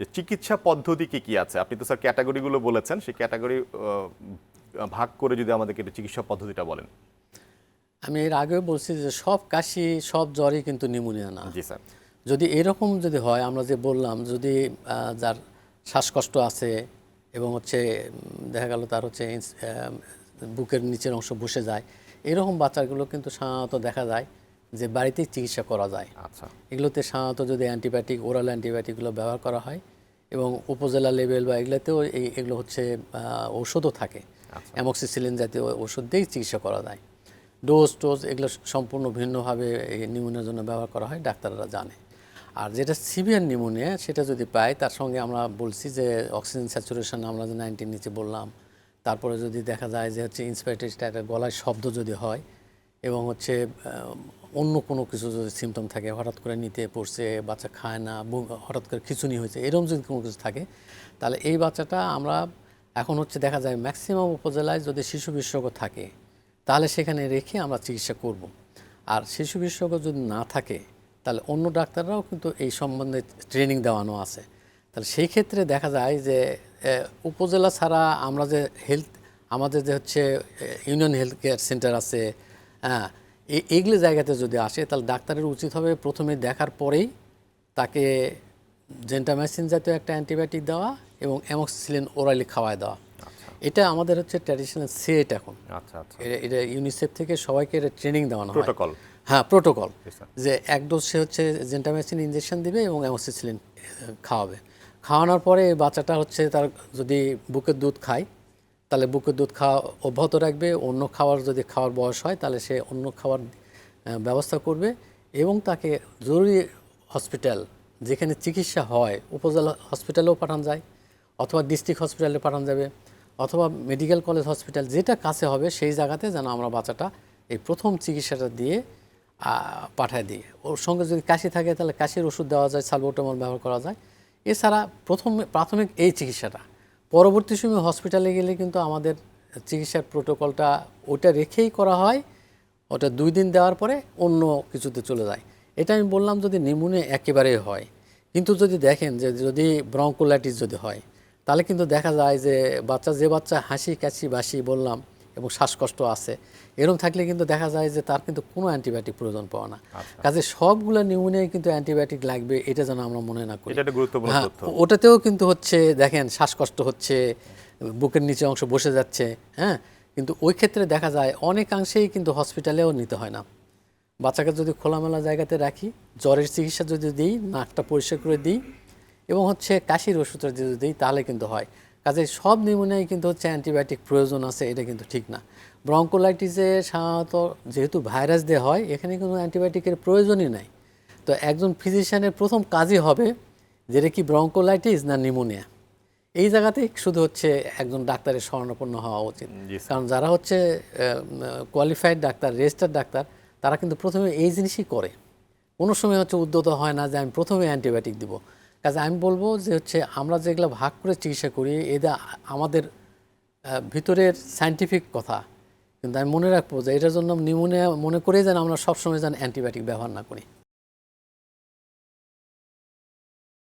যে চিকিৎসা পদ্ধতি কি কি আছে? আপনি তো স্যার ক্যাটাগরিগুলো বলেছেন সেই ক্যাটাগরি ভাগ করে যদি আমাদেরকে একটু চিকিৎসা পদ্ধতিটা বলেন। আমি এর আগেও বলছি যে সব কাশি সব জ্বরই কিন্তু নিউমোনিয়া না। জি স্যার। যদি এরকম যদি হয় আমরা যে বললাম যদি যার শ্বাসকষ্ট আছে এবং হচ্ছে দেখা গেল তার হচ্ছে বুকের নিচের অংশ বসে যায় এরকম বাচ্চাগুলো কিন্তু সাধারণত দেখা যায় যে বাড়িতেই চিকিৎসা করা যায়। আচ্ছা। এগুলোতে সাধারণত যদি অ্যান্টিবায়োটিক ওরাল অ্যান্টিবায়োটিকগুলো ব্যবহার করা হয় এবং উপজেলা লেভেল বা এগুলোতেও এই এগুলো হচ্ছে ঔষধও থাকে। আচ্ছা। অ্যামক্সিসিলিন জাতীয় ওষুধ দিয়েই চিকিৎসা করা যায়। ডোজ টোজ এগুলো সম্পূর্ণ ভিন্নভাবে এই নিউমোনিয়ার জন্য ব্যবহার করা হয় ডাক্তাররা জানে। আর যেটা সিভিয়ার নিউমোনিয়া সেটা যদি পাই তার সঙ্গে আমরা বলছি যে অক্সিজেন স্যাচুরেশন আমরা যে নাইনটিন নিচে বললাম। তারপরে যদি দেখা যায় যে হচ্ছে ইন্সপাইরেটেড একটা গলায় শব্দ যদি হয় এবং হচ্ছে অন্য কোনো কিছু যদি সিমটম থাকে, হঠাৎ করে নিতে পড়ছে, বাচ্চা খায় না হঠাৎ করে খিচুনি হয়েছে, এরকম যদি কোনো কিছু থাকে, তাহলে এই বাচ্চাটা আমরা এখন হচ্ছে দেখা যায় ম্যাক্সিমাম উপজেলায় যদি শিশু বিশেষজ্ঞ থাকে, তাহলে সেখানে রেখে আমরা চিকিৎসা করব। আর শিশু বিশেষজ্ঞ যদি না থাকে, তাহলে অন্য ডাক্তাররাও কিন্তু এই সম্বন্ধে ট্রেনিং দেওয়ানো আছে তাহলে সেই ক্ষেত্রে দেখা যায় যে উপজেলা ছাড়া আমরা যে হেলথ আমাদের যে হচ্ছে ইউনিয়ন হেলথ কেয়ার সেন্টার আছে হ্যাঁ এই এগুলো জায়গাতে যদি আসে তাহলে ডাক্তারের উচিত হবে প্রথমে দেখার পরেই তাকে জেন্টামাইসিন জাতীয় একটা অ্যান্টিবায়োটিক দেওয়া এবং অ্যামক্সিসিলিন ওরালি খাওয়ায় দেওয়া। এটা আমাদের হচ্ছে ট্র্যাডিশনাল সেট এখন। আচ্ছা আচ্ছা। এটা- ইউনিসেফ থেকে সবাইকে এটা ট্রেনিং দেওয়ানো প্রোটোকল। হ্যাঁ প্রোটোকল। যে এক ডোজ সে হচ্ছে জেন্টামাইসিন ইঞ্জেকশন দিবে এবং অ্যামোসিসিলিন খাওয়াবে। খাওয়ানোর পরে বাচ্চাটা হচ্ছে তার যদি বুকের দুধ খায় তাহলে বুকের দুধ খাওয়া অব্যাহত রাখবে, অন্য খাওয়ার যদি খাওয়ার বয়স হয়, তাহলে সে অন্য খাওয়ার ব্যবস্থা করবে এবং তাকে জরুরি হসপিটাল, যেখানে চিকিৎসা হয়, উপজেলা হসপিটালেও পাঠানো যায় অথবা ডিস্ট্রিক্ট হসপিটালে পাঠানো যাবে অথবা মেডিকেল কলেজ হসপিটাল যেটা কাছে হবে সেই জায়গাতে যেন আমরা বাচ্চাটা এই প্রথম চিকিৎসাটা দিয়ে পাঠায় দিই। ওর সঙ্গে যদি কাশি থাকে তাহলে কাশির ওষুধ দেওয়া যায়, সালবোটামল ব্যবহার করা যায়। এছাড়া প্রথম, প্রাথমিক এই চিকিৎসাটা পরবর্তী সময় হসপিটালে গেলে কিন্তু আমাদের চিকিৎসার প্রোটোকলটা ওটা রেখেই করা হয়, ওটা দুই দিন দেওয়ার পরে অন্য কিছুতে চলে যায়। এটা আমি বললাম যদি নিমুনে একেবারেই হয়, কিন্তু যদি দেখেন যে যদি ব্রঙ্কোলাইটিস যদি হয়, তাহলে কিন্তু দেখা যায় যে বাচ্চা যে বাচ্চা হাসি, কাশি বাসি বললাম এবং শ্বাসকষ্ট আছে। এরকম থাকলে কিন্তু দেখা যায় যে তার কিন্তু কোনো অ্যান্টিবায়োটিক প্রয়োজন পাওয়া না। কাজে সবগুলো নিউমোনিয়ায় কিন্তু অ্যান্টিবায়োটিক লাগবে এটা যেন আমরা মনে না করি। হ্যাঁ ওটাতেও কিন্তু হচ্ছে দেখেন শ্বাসকষ্ট হচ্ছে বুকের নিচে অংশ বসে যাচ্ছে হ্যাঁ? কিন্তু ওই ক্ষেত্রে দেখা যায় অনেকাংশেই কিন্তু হসপিটালেও নিতে হয় না। বাচ্চাকে যদি খোলামেলা জায়গাতে রাখি জ্বরের চিকিৎসা যদি দিই নাকটা পরিষ্কার করে দিই এবং হচ্ছে কাশির ওষুধটা যদি দিই তাহলে কিন্তু হয়। কাজে সব নিউমোনিয়ায় কিন্তু হচ্ছে অ্যান্টিবায়োটিক প্রয়োজন আছে এটা কিন্তু ঠিক না। ব্রঙ্কোলাইটিসে সাধারণত যেহেতু ভাইরাস দিয়ে হয় এখানে কোনো অ্যান্টিবায়োটিকের প্রয়োজনই নাই। তো একজন ফিজিশিয়ানের প্রথম কাজই হবে যেটা কি ব্রঙ্কোলাইটিস না নিউমোনিয়া। এই জায়গাতেই শুধু হচ্ছে একজন ডাক্তারের স্বর্ণপন্ন হওয়া উচিত। কারণ যারা হচ্ছে কোয়ালিফাইড ডাক্তার রেজিস্টার্ড ডাক্তার তারা কিন্তু প্রথমে এই জিনিসই করে। কোনো সময় হচ্ছে উদ্যত হয় না যে আমি প্রথমে অ্যান্টিবায়োটিক দিব। কাজে আমি বলব যে হচ্ছে আমরা যেগুলো ভাগ করে চিকিৎসা করি, এটা আমাদের ভিতরের সায়েন্টিফিক কথা। কিন্তু আমি মনে রাখব যে এটার জন্য নিউমোনিয়া মনে করেই যেন আমরা সবসময় যেন অ্যান্টিবায়োটিক ব্যবহার না করি।